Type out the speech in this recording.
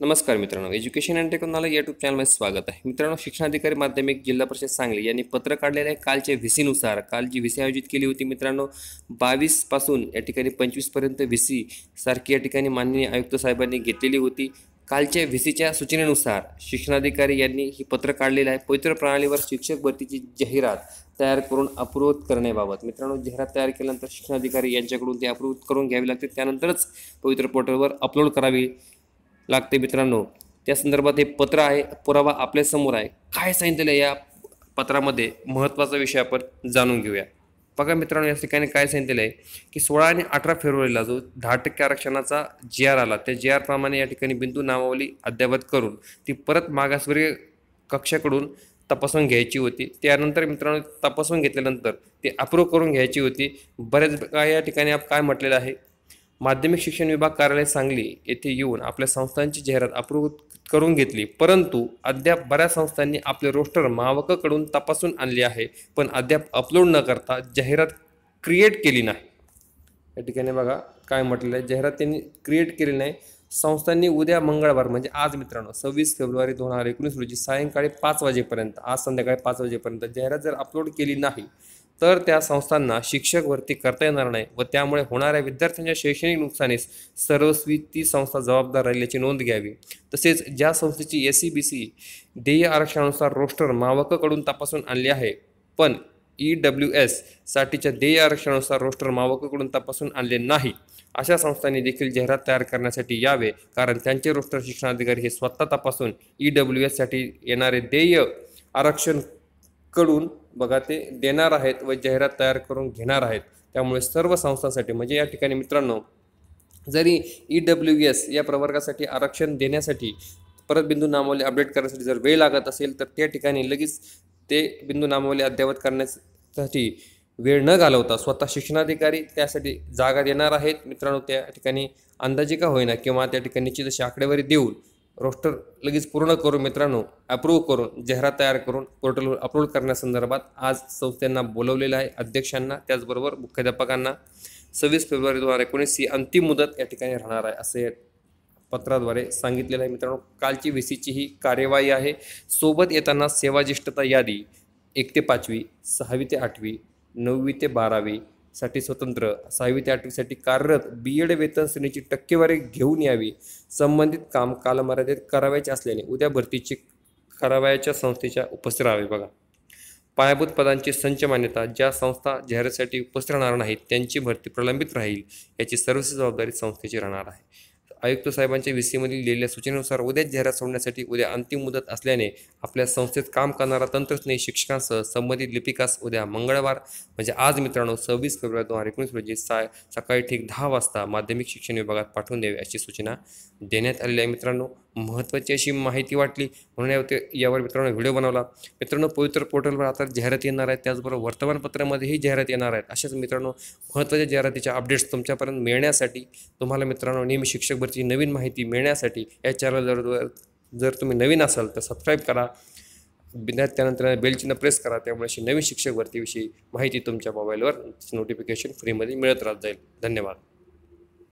नमस्कार मित्रांनो education and technology YouTube चॅनलमध्ये स्वागत आहे. मित्रांनो शिक्षणाधिकारी माध्यमिक जिल्हा परिषद सांगली यांनी पत्र काढलेलं आहे. कालच्या व्ही सीनुसार काल जी व्हीसी आयोजित केली होती मित्रांनो बावीसपासून या ठिकाणी पंचवीसपर्यंत व्ही सी सारखी या ठिकाणी माननीय आयुक्त साहेबांनी घेतलेली होती. कालच्या व्ही सीच्या सूचनेनुसार शिक्षणाधिकारी यांनी ही पत्र काढलेलं आहे. पवित्र प्रणालीवर शिक्षक भरतीची जाहिरात तयार करून अप्रूव्ह करण्याबाबत. मित्रांनो जाहिरात तयार केल्यानंतर शिक्षणाधिकारी यांच्याकडून ते अप्रूव्ह करून घ्यावी लागते. त्यानंतरच पवित्र पोर्टलवर अपलोड करावी लागते मित्रांनो. त्या संदर्भात हे पत्र आहे पुरावा आपल्यासमोर आहे. काय सांगितलेलं आहे या पत्रामध्ये? महत्त्वाचा विषय आपण जाणून घेऊया. बघा मित्रांनो या ठिकाणी काय सांगितलेलं आहे की सोळा आणि अठरा फेब्रुवारीला जो दहा टक्के आरक्षणाचा जी आर आला त्या जी आरप्रमाणे या ठिकाणी बिंदू नामावली अद्ययावत करून ती परत मागासवर्गीय कक्षाकडून तपासून घ्यायची होती. त्यानंतर मित्रांनो तपासून घेतल्यानंतर ती अप्रूव्ह करून घ्यायची होती. बऱ्याच काय या ठिकाणी आप काय म्हटलेलं आहे? माध्यमिक शिक्षण विभाग कार्यालय सांगली येथे येऊन आपल्या संस्थांची जाहिरात अप्रूव्ह करून घेतली. परंतु अद्याप बऱ्याच संस्थांनी आपले रोस्टर मावकाकडून तपासून आणले आहे पण अद्याप अपलोड न करता जाहिरात क्रिएट केली नाही. या ठिकाणी बघा काय म्हटलेलं आहे. जाहिरात त्यांनी क्रिएट केली नाही. संस्थांनी उद्या मंगळवार म्हणजे आज मित्रांनो सव्वीस फेब्रुवारी दोन हजार एकोणीस रोजी सायंकाळी पाच वाजेपर्यंत आज संध्याकाळी पाच वाजेपर्यंत जाहिरात जर अपलोड केली नाही तर त्या संस्थांना शिक्षक भरती करता येणार नाही व त्यामुळे होणाऱ्या विद्यार्थ्यांच्या शैक्षणिक नुकसानीस सर्वस्वी ती संस्था जबाबदार राहिल्याची नोंद घ्यावी. तसेच ज्या संस्थेची एस सी बी सी देय आरक्षणानुसार रोस्टर मावककडून तपासून आणली आहे पण ई डब्ल्यू एस साठीच्या देय आरक्षणानुसार रोस्टर मावककडून तपासून आणले नाही. अशा संस्थांनी देखील जाहिरात तयार करण्यासाठी यावे कारण त्यांचे रोस्टर शिक्षणाधिकारी हे स्वतः तपासून ई डब्ल्यू एससाठी येणारे देय आरक्षणकडून बघा ते देणार आहेत व जाहिरात तयार करून घेणार आहेत. त्यामुळे सर्व संस्थांसाठी म्हणजे या ठिकाणी मित्रांनो जरी ई डब्ल्यू एस या प्रवर्गासाठी आरक्षण देण्यासाठी परत बिंदू नामावली अपडेट करण्यासाठी जर वेळ लागत असेल तर त्या ठिकाणी लगेच ते बिंदू नामावली अद्ययावत करण्यासाठी वेळ न घालवता स्वतः शिक्षणाधिकारी त्यासाठी जागा देणार आहेत. मित्रांनो त्या ठिकाणी अंदाजे का होईना किंवा त्या ठिकाणी निश्चित अशी आकडेवारी देऊन रोस्टर लगेच पूर्ण करून मित्रांनो अप्रूव्ह करून जाहिरात तयार करून पोर्टलवर अपलोड करण्यासंदर्भात आज संस्थांना बोलवलेलं आहे अध्यक्षांना त्याचबरोबर मुख्याध्यापकांना. सव्वीस फेब्रुवारी दोन हजार एकोणीस ही अंतिम मुदत या ठिकाणी राहणार आहे असे पत्राद्वारे सांगितलेलं आहे. मित्रांनो कालची व्ही सीची ही कार्यवाही आहे. सोबत येताना सेवाज्येष्ठता यादी एक ते पाचवी सहावी ते आठवी नववी ते बारावी साठी स्वतंत्र सहावी ते आठवीसाठी कार्यरत बी एड वेतन श्रेणीची टक्केवारी घेऊन यावी. संबंधित काम कालमर्यादेत करावयाचे असल्याने उद्या भरतीची करावयाच्या संस्थेच्या उपस्थित राहावे बघा. पायाभूत पदांची संच मान्यता ज्या संस्था जाहिरातीसाठी उपस्थित राहणार नाहीत त्यांची भरती प्रलंबित राहील याची सर्वस्वी जबाबदारी संस्थेची राहणार आहे. आयुक्त साहेबांच्या व्ही सीमधील लिहिलेल्या सूचनेनुसार उद्याच जाहिरात सोडण्यासाठी उद्या अंतिम मुदत असल्याने आपल्या संस्थेत काम करणारा तंत्रज्ञ शिक्षकांसह संबंधित लिपिकास उद्या मंगळवार म्हणजे आज मित्रांनो सव्वीस फेब्रुवारी दोन हजार एकोणीस रोजी सा सकाळी ठीक दहा वाजता माध्यमिक शिक्षण विभागात पाठवून द्यावी अशी सूचना देण्यात आलेली आहे मित्रांनो. महत्त्वाची अशी माहिती वाटली. म्हणून यावर यावर मित्रांनो व्हिडिओ बनवला. मित्रांनो पवित्र पोर्टलवर आता जाहिरात येणार आहेत. त्याचबरोबर वर्तमानपत्रामध्येही जाहिरात येणार आहेत. अशाच मित्रांनो महत्त्वाच्या जाहिरातीच्या अपडेट्स तुमच्यापर्यंत मिळण्यासाठी तुम्हाला मित्रांनो नेहमी शिक्षक भरतीची नवीन माहिती मिळण्यासाठी या चॅनलवर जर तुम्ही नवीन असाल तर सबस्क्राईब करा. त्यानंतर बेलचिन्ह प्रेस करा. त्यामुळे अशी नवीन शिक्षक भरतीविषयी माहिती तुमच्या मोबाईलवर नोटिफिकेशन फ्रीमध्ये मिळत राहत जाईल. धन्यवाद.